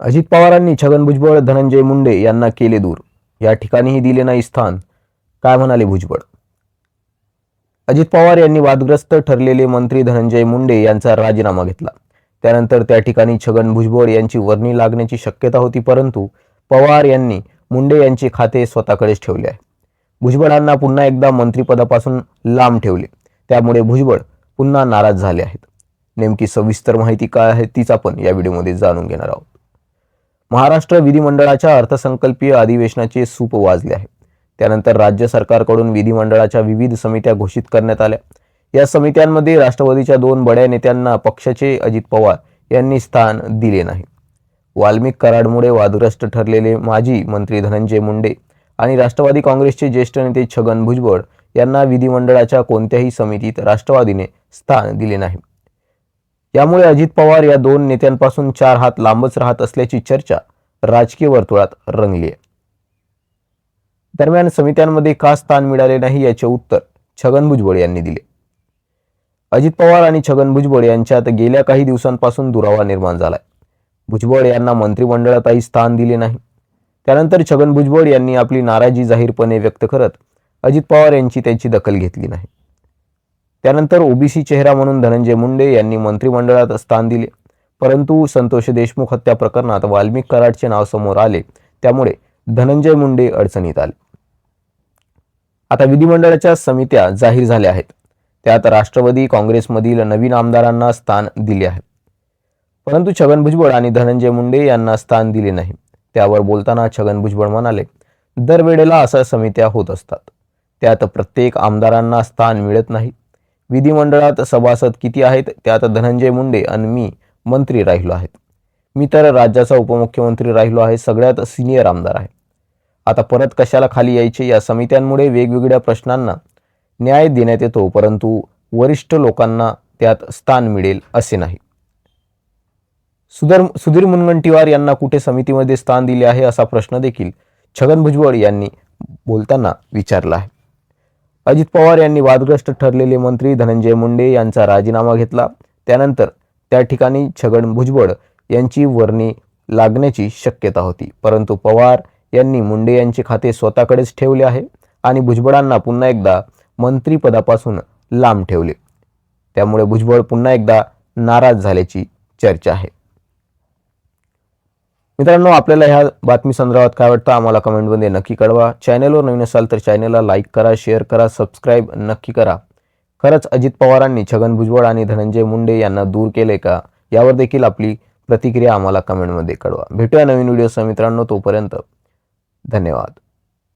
अजित पवारांनी छगन भुजबळ धनंजय मुंडे यांना केले दूर. या ठिकाणीही दिले नाही स्थान. काय म्हणाले भुजबळ? अजित पवार यांनी वादग्रस्त ठरलेले मंत्री धनंजय मुंडे यांचा राजीनामा घेतला. त्यानंतर त्या ठिकाणी छगन भुजबळ यांची वर्णी लागण्याची शक्यता होती परंतु पवार यांनी मुंडे यांचे खाते स्वतःकडेच ठेवले आहे. भुजबळांना पुन्हा एकदा मंत्रिपदापासून लांब ठेवले. त्यामुळे भुजबळ पुन्हा नाराज झाले आहेत. नेमकी सविस्तर माहिती काय आहे तीच आपण या व्हिडिओमध्ये जाणून घेणार आहोत. महाराष्ट्र विधिमंडळाच्या अर्थसंकल्पीय अधिवेशनाचे सूप वाजले आहे. त्यानंतर राज्य सरकारकडून विधिमंडळाच्या विविध समित्या घोषित करण्यात आल्या. या समित्यांमध्ये राष्ट्रवादीच्या दोन बड्या नेत्यांना पक्षाचे अजित पवार यांनी स्थान दिले नाही. वाल्मिक कराडमुळे वादग्रस्त ठरलेले माजी मंत्री धनंजय मुंडे आणि राष्ट्रवादी काँग्रेसचे ज्येष्ठ नेते छगन भुजबळ यांना विधिमंडळाच्या कोणत्याही समितीत राष्ट्रवादीने स्थान दिले नाही. यामुळे अजित पवार या दोन नेत्यांपासून चार हात लांबच राहत असल्याची चर्चा राजकीय वर्तुळात रंगली आहे दरम्यान समित्यांमध्ये का स्थान मिळाले नाही याचे उत्तर छगन भुजबळ यांनी दिले. अजित पवार आणि छगन भुजबळ यांच्यात गेल्या काही दिवसांपासून दुरावा निर्माण झालाय. भुजबळ यांना मंत्रिमंडळातही स्थान दिले नाही. त्यानंतर छगन भुजबळ यांनी आपली नाराजी जाहीरपणे व्यक्त करत अजित पवार यांची त्याची दखल घेतली नाही. त्यानंतर ओबीसी चेहरा म्हणून धनंजय मुंडे यांनी मंत्रिमंडळात स्थान दिले. परंतु संतोष देशमुख हत्या प्रकरणात वाल्मिक कराडचे नाव समोर आले. त्यामुळे धनंजय मुंडे अडचणीत आले. आता विधिमंडळाच्या समित्या जाहीर झाल्या आहेत. त्यात राष्ट्रवादी काँग्रेसमधील नवीन आमदारांना स्थान दिले आहे. परंतु छगन भुजबळ आणि धनंजय मुंडे यांना स्थान दिले नाही. त्यावर बोलताना छगन भुजबळ म्हणाले दरवेळेला अशा समित्या होत असतात. त्यात प्रत्येक आमदारांना स्थान मिळत नाही. विधिमंडळात सभासद किती आहेत? त्यात धनंजय मुंडे आणि मी मंत्री राहिलो आहेत. मी तर राज्याचा उपमुख्यमंत्री राहिलो आहे सगळ्यात सिनियर आमदार आहे. आता परत कशाला खाली यायचे? या समित्यांमुळे वेगवेगळ्या प्रश्नांना न्याय देण्यात येतो परंतु वरिष्ठ लोकांना त्यात स्थान मिळेल असे नाही. सुधर सुधीर मुनगंटीवार यांना कुठे समितीमध्ये स्थान दिले आहे असा प्रश्न देखील छगन भुजबळ यांनी बोलताना विचारला आहे. अजित पवार यांनी वादग्रस्त ठरलेले मंत्री धनंजय मुंडे यांचा राजीनामा घेतला. त्यानंतर त्या ठिकाणी छगन भुजबळ यांची वर्णी लागण्याची शक्यता होती. परंतु पवार यांनी मुंडे यांचे खाते स्वतःकडेच ठेवले आहे आणि भुजबळांना पुन्हा एकदा मंत्रिपदापासून लांब ठेवले. त्यामुळे भुजबळ पुन्हा एकदा नाराज झाल्याची चर्चा आहे. मित्रांनो आपल्याला ह्या बातमी संदर्भात काय वाटतं आम्हाला कमेंटमध्ये नक्की कळवा. चॅनेलवर नवीन असाल तर चॅनेलला लाईक करा शेअर करा सबस्क्राईब नक्की करा. खरंच अजित पवारांनी छगन भुजबळ आणि धनंजय मुंडे यांना दूर केले का? यावर देखील आपली प्रतिक्रिया आम्हाला कमेंटमध्ये कळवा. भेटूया नवीन व्हिडिओसह मित्रांनो तोपर्यंत धन्यवाद.